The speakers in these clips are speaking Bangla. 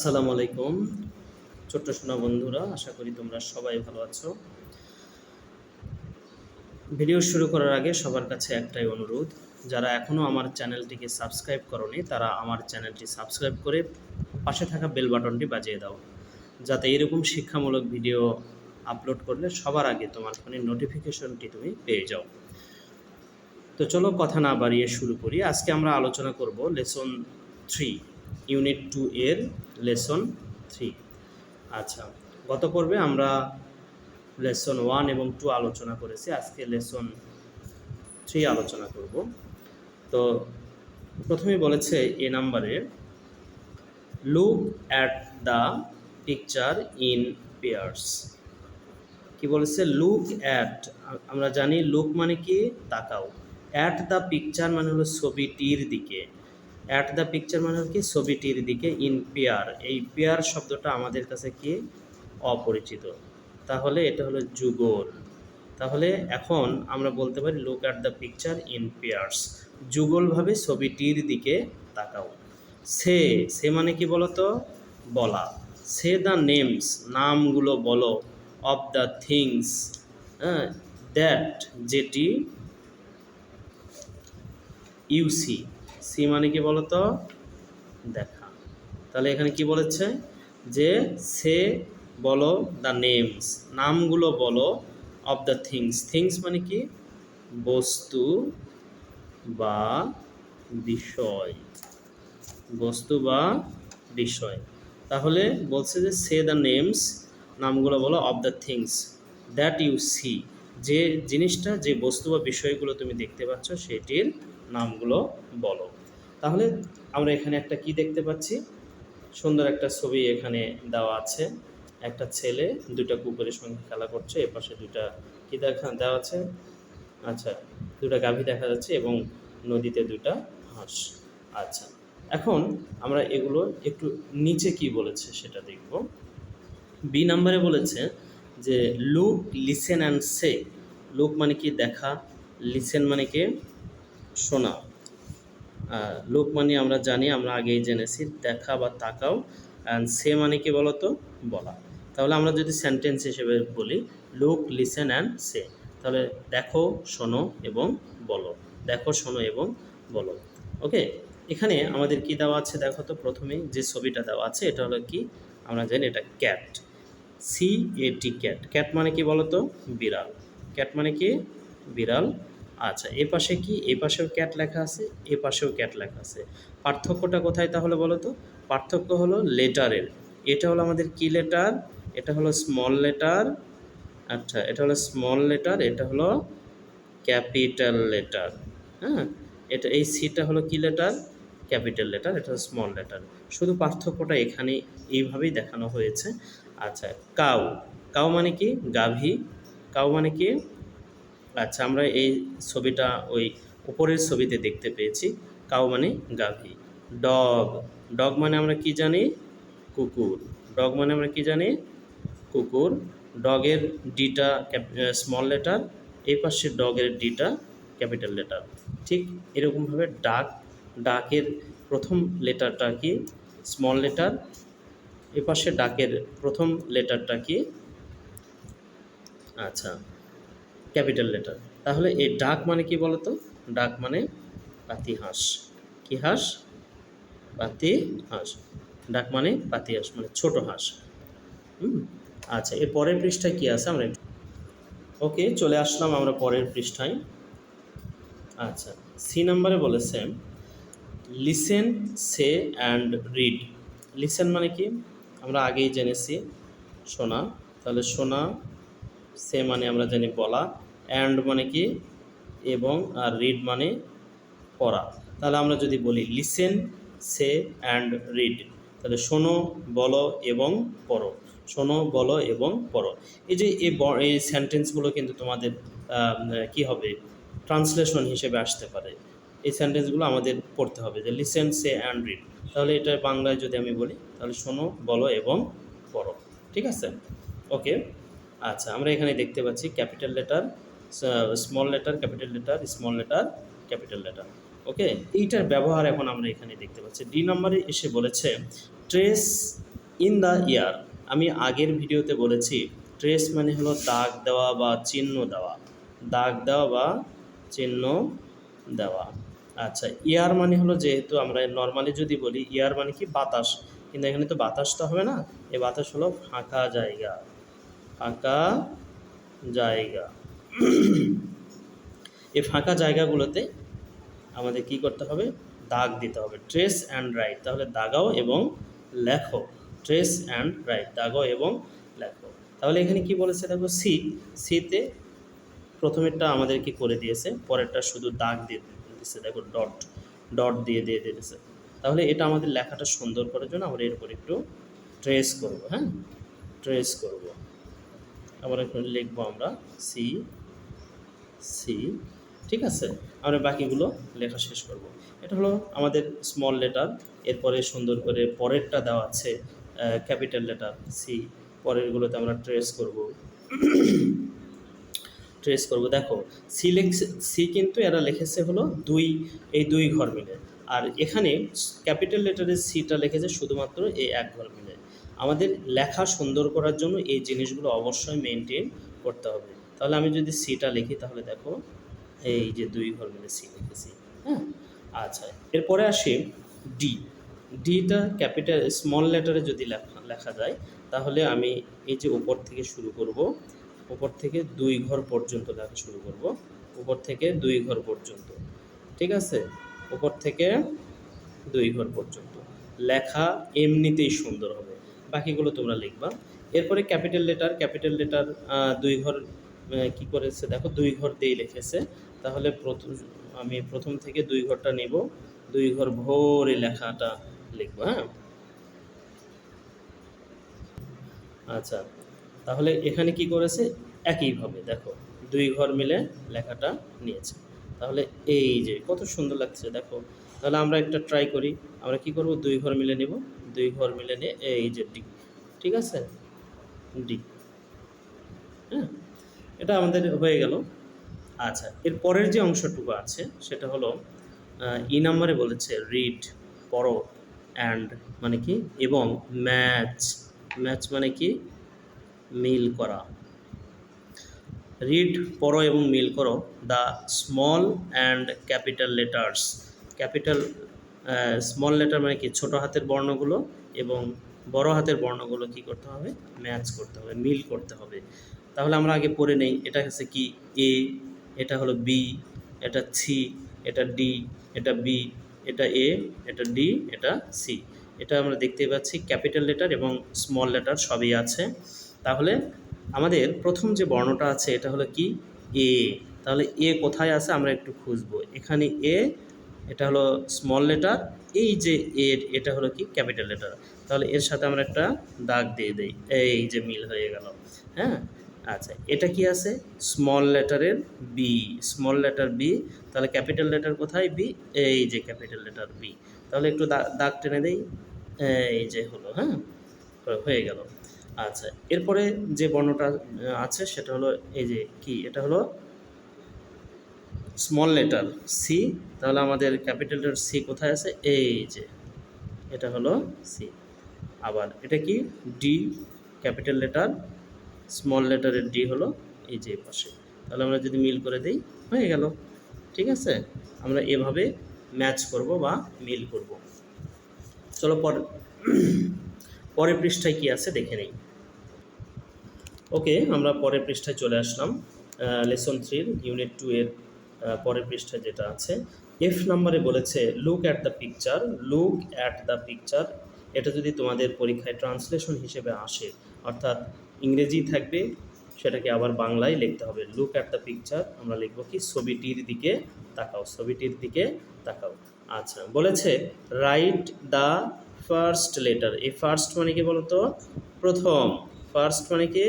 আসসালামু আলাইকুম, ছোট্ট সোনা বন্ধুরা, আশা করি তোমরা সবাই ভালো আছো। ভিডিও শুরু করার আগে সবার কাছে একটাই অনুরোধ, যারা এখনও আমার চ্যানেলটিকে সাবস্ক্রাইব করনি, তারা আমার চ্যানেলটি সাবস্ক্রাইব করে পাশে থাকা বেল বাটনটি বাজিয়ে দাও, যাতে এরকম শিক্ষামূলক ভিডিও আপলোড করলে সবার আগে তোমার ফোনে নোটিফিকেশনটি তুমি পেয়ে যাও। তো চলো কথা না বাড়িয়ে শুরু করি। আজকে আমরা আলোচনা করব লেসন থ্রি ইউনিট টু এর লেসন থ্রি। আচ্ছা গত পর্বে আমরা লেসন ওয়ান এবং টু আলোচনা করেছি। আজকে লেসন থ্রি আলোচনা করব। তো প্রথমে বলেছে এ নাম্বারে look at the picture in pairs কি বলেছে? লুক অ্যাট আমরা জানি লুক মানে কি? তাকাও। অ্যাট দ্য পিকচার মানে হলো ছবিটির দিকে। অ্যাট দ্য পিকচার মানে কি, ছবিটির দিকে ইন পেয়ার এই পেয়ার শব্দটা আমাদের কাছে কি? অপরিচিত। তাহলে এটা হলো যুগল। তাহলে এখন আমরা বলতে পারি look at the picture in pairs যুগলভাবে ছবিটির দিকে তাকাও। সে সে মানে কি বলতো? বলা। সে দ্য নেমস নামগুলো বলো। অফ দ্য থিংস হ্যাঁ দ্যাট যেটি ইউ সি মানে কি বলতো? দেখা। তাহলে এখানে কি বলেছে? যে সে বলো দ্য নেমস নামগুলো বলো অফ দ্য থিংস থিংস মানে কি? বস্তু বা বিষয়। বস্তু বা বিষয়। তাহলে বলছে যে সে দ্য নেমস নামগুলো বলো of the things that you see যে জিনিসটা, যে বস্তু বা বিষয়গুলো তুমি দেখতে পাচ্ছ, সেটির নামগুলো বলো। তাহলে আমরা এখানে একটা কি দেখতে পাচ্ছি? সুন্দর একটা ছবি এখানে দেওয়া আছে। একটা ছেলে দুটা কুকুরের সঙ্গে খেলা করছে, এ পাশে দুটা কি দেখা, দেওয়া আছে? আচ্ছা দুটা গাভী দেখা যাচ্ছে এবং নদীতে দুটা হাঁস। আচ্ছা এখন আমরা এগুলো একটু নিচে কি বলেছে সেটা দেখব। বি নাম্বারে বলেছে যে look listen and say look মানে কি দেখা লিসেন মানে কি শোনা। লুক মানে আমরা জানি, আমরা আগেই জেনেছি, দেখা বা তাকাও অ্যান্ড সে মানে কি বলতো? বলা। তাহলে আমরা যদি সেন্টেন্স হিসেবে বলি, লুক লিসেন অ্যান্ড সে তাহলে দেখো, শোনো এবং বলো। দেখো, শোনো এবং বলো। ওকে এখানে আমাদের কি দেওয়া আছে দেখো তো প্রথমে, যে ছবিটা দেওয়া আছে, এটা হলো কি? আমরা জানি এটা cat C A T cat cat মানে কি বলতো? বিড়াল। ক্যাট মানে কি? বিড়াল। আচ্ছা এ পাশে কি? এ পাশেও ক্যাট লেখা আছে, এ পাশেও ক্যাট লেখা আছে। পার্থক্যটা কোথায় তাহলে বলো তো? পার্থক্য হলো লেটারের এটা হলো আমাদের কি লেটার এটা হলো স্মল লেটার আচ্ছা এটা হলো স্মল লেটার এটা হলো ক্যাপিটাল লেটার হ্যাঁ? এটা, এই সিটা হলো কি লেটার ক্যাপিটাল লেটার এটা হলো স্মল লেটার শুধু পার্থক্যটা এখানে এইভাবেই দেখানো হয়েছে। আচ্ছা কাউ কাউ মানে কি? গাভী। কাউ মানে কি? আচ্ছা আমরা এই ছবিটা ওই উপরের ছবিতে দেখতে পেয়েছি। কাউ মানে গাভী। ডগ। ডগ মানে আমরা কি জানি? কুকুর। ডগ মানে আমরা কি জানি? কুকুর। ডগের ডিটা স্মল লেটার এই পাশে ডগের ডিটা ক্যাপিটাল লেটার ঠিক এরকমভাবে ডাক, ডাকের প্রথম লেটারটা কি? স্মল লেটার এ পাশে ডাকের প্রথম লেটারটা কি? আচ্ছা। Capital letter. তাহলে এই ডাক মানে কি বলতো? ডাক মানে পাতি হাঁস। কি হাঁস? পাতি হাঁস। ডাক মানে পাতি হাঁস মানে ছোট হাঁস। হুম? আচ্ছা এর পরের পৃষ্ঠায় কি আছে? আমরা ওকে, চলে আসলাম আমরা পরের পৃষ্ঠায়। আচ্ছা সি নাম্বারে বলেছে listen, say, and read. Listen মানে কি? আমরা আগেই জেনেছি। শোনা তাহলে শোনা সে মানে আমরা জানি বলা অ্যান্ড মানে কি? এবং আর রিড মানে পড়া। তাহলে আমরা যদি বলি লিসেন সে অ্যান্ড রিড তাহলে শোনো, বলো এবং পড়ো। শোনো, বলো এবং পড়ো। এই যে এই সেন্টেন্সগুলো কিন্তু তোমাদের কি হবে? ট্রান্সলেশন হিসেবে আসতে পারে। এই সেন্টেন্সগুলো আমাদের পড়তে হবে যে লিসেন সে অ্যান্ড রিড তাহলে এটা বাংলায় যদি আমি বলি, তাহলে শোনো, বলো এবং পড়ো। ঠিক আছে? ওকে আচ্ছা আমরা এখানে দেখতে পাচ্ছি capital letter small letter capital letter small letter capital letter okay? এইটার ব্যবহার এখন আমরা এখানে দেখতে পাচ্ছি। ডি নম্বরে এসে বলেছে ট্রেস ইন দ্য ইয়ার আমি আগের ভিডিওতে বলেছি ট্রেস মানে হলো দাগ দেওয়া বা চিহ্ন দেওয়া। দাগ দেওয়া বা চিহ্ন দেওয়া। আচ্ছা ইয়ার মানে হলো যেহেতু আমরা নর্মালি যদি বলি ইয়ার মানে কি? বাতাস। কিন্তু এখানে তো বাতাস তো হবে না। এই বাতাস হলো ফাঁকা জায়গা। ফাঁকা জায়গা। এই ফাঁকা জায়গাগুলোতে আমাদের কি করতে হবে? দাগ দিতে হবে। Trace and write. তাহলে দাগাও এবং লেখো। Trace and right. দাগাও এবং লেখো। তাহলে এখানে কি বলেছে দেখো? সি। সিতে প্রথমেরটা আমাদের কি করে দিয়েছে, পরেরটা শুধু দাগ দিয়ে দিয়েছে। দেখো, ডট ডট দিয়ে দিয়ে দিয়েছে। তাহলে এটা আমাদের লেখাটা সুন্দর করার জন্য আমরা এরপর একটু ট্রেস করব হ্যাঁ? ট্রেস করব। আবার একটু লিখব আমরা সি সি ঠিক আছে? আমরা বাকিগুলো লেখা শেষ করব। এটা হলো আমাদের স্মল লেটার এরপরে সুন্দর করে পরেরটা দেওয়া আছে ক্যাপিটাল লেটার সি পরেরগুলোতে আমরা ট্রেস করব। ট্রেস করব। দেখো সি লেখছে সি কিন্তু এরা লিখেছে হলো দুই, এই দুই ঘর মিলে। আর এখানে ক্যাপিটাল লেটারের সিটা লিখেছে শুধুমাত্র এই এক ঘর মিলে। আমাদের লেখা সুন্দর করার জন্য এই জিনিসগুলো অবশ্যই মেনটেন করতে হবে। তাহলে আমি যদি সিটা লিখি তাহলে দেখো, এই যে দুই ঘর মিলে সি লিখেছি হ্যাঁ আচ্ছা এরপরে আসি ডি ডিটা ক্যাপিটাল স্মল লেটারে যদি লেখা লেখা যায়, তাহলে আমি এই যে উপর থেকে শুরু করব, উপর থেকে দুই ঘর পর্যন্ত লেখা শুরু করব, উপর থেকে দুই ঘর পর্যন্ত, ঠিক আছে? উপর থেকে দুই ঘর পর্যন্ত। লেখা এমনিতেই সুন্দর হবে। বাকিগুলো তোমরা লিখবা। এরপরে ক্যাপিটাল লেটার ক্যাপিটাল লেটার দুই ঘর কি করেছে? দেখো, দুই ঘর দিয়েই লিখেছে। তাহলে প্রথম, আমি প্রথম থেকে দুই ঘরটা নেব। দুই ঘর ভরে লেখাটা লিখব হ্যাঁ? আচ্ছা তাহলে এখানে কি করেছে? একইভাবে, দেখো, দুই ঘর মিলে লেখাটা নিয়েছে। তাহলে এই যে, কত সুন্দর লাগছে, দেখো। তাহলে আমরা একটা ট্রাই করি। আমরা কি করব? দুই ঘর মিলে নেব। দুই ঘর মিলে নিয়ে এই যে ডি, ঠিক আছে? ডি হ্যাঁ? এটা আমাদের হয়ে গেল। আচ্ছা এর পরের যে অংশটুকু আছে, সেটা হলো ই নাম্বারে বলেছে রিড পড়ো অ্যান্ড মানে কি? এবং ম্যাচ ম্যাচ মানে কি? মিল করা। রিড পড়ো এবং মিল করো the small and capital letters capital small letter মানে কি? ছোট হাতের বর্ণগুলো এবং বড় হাতের বর্ণগুলো কি করতে হবে? ম্যাচ করতে হবে, মিল করতে হবে। তাহলে আমরা আগে পড়ে নেই, এটা হচ্ছে কি? এ, এটা হলো বি, এটা সি এটা ডি, এটা বি, এটা এ, এটা ডি, এটা সি। এটা আমরা দেখতে পাচ্ছি ক্যাপিটাল লেটার এবং স্মল লেটার সবই আছে। তাহলে আমাদের প্রথম যে বর্ণটা আছে, এটা হলো কি? এ। তাহলে এ কোথায় আছে? আমরা একটু খুঁজবো। এখানে এ এটা হলো স্মল লেটার এই যে এর এটা হলো কি ক্যাপিটাল লেটার তাহলে এর সাথে আমরা একটা দাগ দিয়ে দেই, এই যে মিল হয়ে গেল হ্যাঁ? আচ্ছা এটা কি আছে? স্মল লেটারের বি স্মল লেটার বি তাহলে ক্যাপিটাল লেটার কোথায় বি এই যে ক্যাপিটাল লেটার বি তাহলে একটু দাগ টেনে দেই, এই যে হলো হ্যাঁ? হয়ে গেল আচ্ছা এরপরে যে বর্ণটা আছে সেটা হলো এই যে কি? এটা হলো স্মল লেটার সি তাহলে আমাদের ক্যাপিটাল লেটার সি কোথায় আছে? এই যে, এটা হলো সি আবার এটা কি? ডি ক্যাপিটাল লেটার স্মল লেটারের ডি হলো এই যে পাশে। তাহলে আমরা যদি মিল করে দিই, হয়ে গেল। ঠিক আছে? আমরা এভাবে ম্যাচ করব বা মিল করব। চলো পর, পরের পৃষ্ঠায় কি আছে দেখে নেই। ওকে আমরা পরের পৃষ্ঠায় চলে আসলাম লেসন থ্রির ইউনিট টু এর পরের পৃষ্ঠায় যেটা আছে এফ নাম্বারে বলেছে look at the picture look at the picture এটা যদি তোমাদের পরীক্ষায় ট্রান্সলেশন হিসেবে আসে, অর্থাৎ ইংরেজি থাকবে, সেটাকে আবার বাংলায় লিখতে হবে। লুক অ্যাট দ্য পিকচার আমরা লিখব কি, ছবিটির দিকে তাকাও, ছবিটির দিকে তাকাও। আচ্ছা বলেছে রাইট দ্য ফার্স্ট লেটার এই ফার্স্ট মানে কি বলতো? প্রথম। ফার্স্ট মানে কি?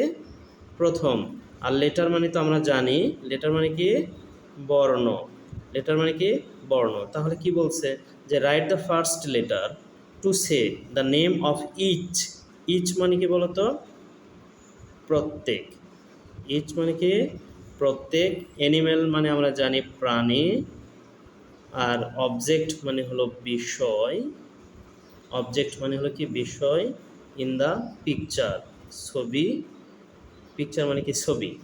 প্রথম। আর লেটার মানে তো আমরা জানি। লেটার মানে কি? বর্ণ। লেটার মানে কি? বর্ণ। তাহলে কি বলছে? যে write the first letter to say the name of each each মানে কি বলতো? প্রত্যেক। ইচ মানে কি? প্রত্যেক। অ্যানিম্যাল মানে আমরা জানি প্রাণী। আর অবজেক্ট মানে হলো বিষয়। অবজেক্ট মানে হলো কি? বিষয়। ইন দ্য পিকচার ছবি। পিকচার মানে কি? ছবি।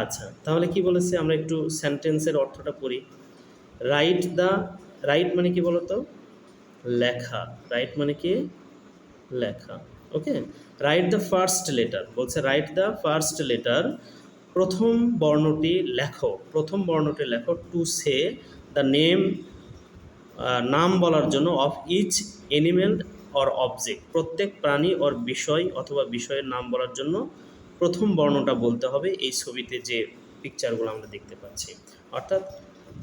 আচ্ছা তাহলে কি বলেছে? আমরা একটু সেন্টেন্সের অর্থটা পড়ি। রাইট দ্য রাইট মানে কি বলতো? লেখা। রাইট মানে কি? লেখা। Okay write the first letter বলছে রাইট দ্য ফার্স্ট লেটার প্রথম বর্ণটি লেখো। প্রথম বর্ণটি লেখো টু সে দ্য নেম নাম বলার জন্য of each animal or object প্রত্যেক প্রাণী ওর বিষয় অথবা বিষয়ের নাম বলার জন্য প্রথম বর্ণটা বলতে হবে এই ছবিতে যে পিকচারগুলো আমরা দেখতে পাচ্ছি। অর্থাৎ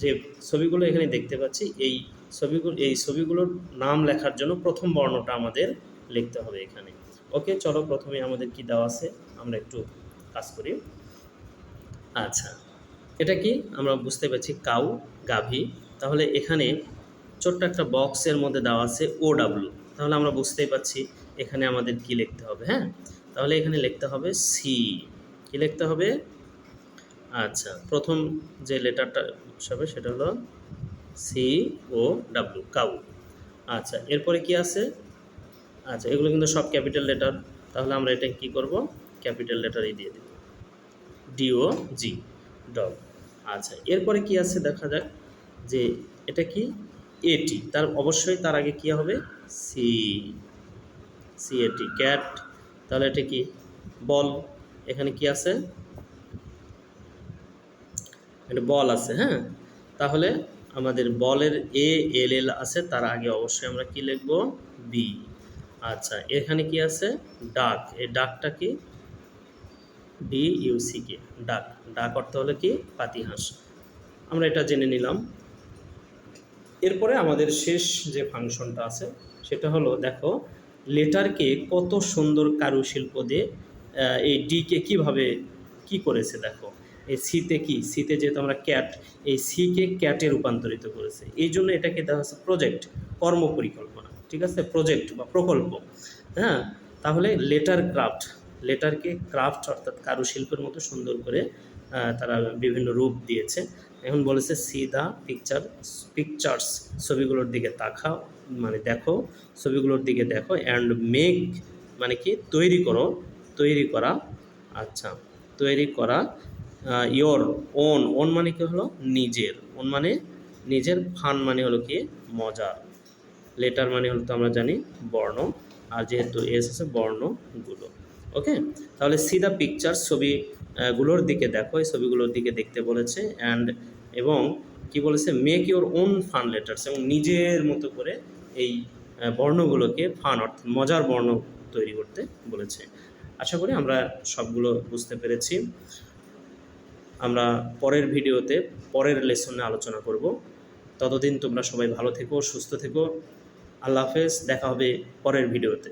যে ছবিগুলো এখানে দেখতে পাচ্ছি, এই ছবিগুলো এই ছবিগুলোর নাম লেখার জন্য প্রথম বর্ণটা আমাদের লিখতে হবে এখানে। ওকে, চলো প্রথমে আমাদের কি দেওয়া আছে, আমরা একটু কাজ করি। আচ্ছা এটা কি? আমরা বুঝতে পারছি কাউ, গাভী। তাহলে এখানে ছোট্ট একটা বক্সের মধ্যে দেওয়া আছে ও ডাব্লু তাহলে আমরা বুঝতেই পারছি এখানে আমাদের কি লিখতে হবে হ্যাঁ? তাহলে এখানে লিখতে হবে সি কি লিখতে হবে? আচ্ছা প্রথম যে লেটারটা হবে সেটা হলো সি ও ডাব্লু কাউ। আচ্ছা এরপরে কি আছে? আচ্ছা এগুলো কিন্তু সব ক্যাপিটাল লেটার। তাহলে আমরা এটা কি করব? ক্যাপিটাল লেটারই দিয়ে দেব। ডিও জি ডগ আচ্ছা এরপরে কি আছে দেখা যাক যে এটা কি? এটি তার অবশ্যই তার আগে কি হবে? সি সি এটি ক্যাট তাহলে এটা কি? বল এখানে কি আছে? এটা বল আছে হ্যাঁ? তাহলে আমাদের বলের এ এল এল আছে, তার আগে অবশ্যই আমরা কি লিখব? বি আচ্ছা এখানে কি আছে? ডাক এই ডাকটা কি? ডি ইউসি কে ডাক ডাক অর্থ হলো কি? পাতিহাঁস আমরা এটা জেনে নিলাম। এরপরে আমাদের শেষ যে ফাংশনটা আছে, সেটা হলো, দেখো লেটারকে কত সুন্দর কারুশিল্প দিয়ে এই ডিকে কীভাবে কি করেছে দেখো? এই সিতে কি? সিতে যেহেতু আমরা ক্যাট এই সিকে ক্যাটে রূপান্তরিত করেছে। এই জন্য এটাকে দেখা হচ্ছে প্রজেক্ট কর্ম পরিকল্পনা, ঠিক আছে? প্রজেক্ট বা প্রকল্প হ্যাঁ? তাহলে লেটার ক্রাফট লেটারকে ক্রাফট অর্থাৎ কারুশিল্পের মতো সুন্দর করে তারা বিভিন্ন রূপ দিয়েছে। এখন বলেছে সি দা পিকচার পিকচার্স ছবিগুলোর দিকে তাকাও মানে দেখো, ছবিগুলোর দিকে দেখো অ্যান্ড মেক মানে কি, তৈরি করো, তৈরি করা আচ্ছা তৈরি করা ইয়োর ওন ওন মানে কি হলো, নিজের ওন মানে নিজের ফান মানে হলো কি, মজার লেটার মানে হলো তো আমরা জানি, বর্ণ, আর যেহেতু এস আছে বর্ণগুলো ওকে তাহলে সি দ্য পিকচার ছবি গুলোর দিকে দেখো, এই ছবিগুলোর দিকে দেখতে বলেছে। অ্যান্ড এবং কি বলেছে? Make your own fun letters এবং নিজের মতো করে এই বর্ণগুলোকে ফান অর্থাৎ মজার বর্ণ তৈরি করতে বলেছে। আশা করি আমরা সবগুলো বুঝতে পেরেছি। আমরা পরের ভিডিওতে পরের লেসনে আলোচনা করব। ততদিন তোমরা সবাই ভালো থেকো, সুস্থ থেকো। আল্লাহ হাফেজ, দেখা হবে পরের ভিডিওতে।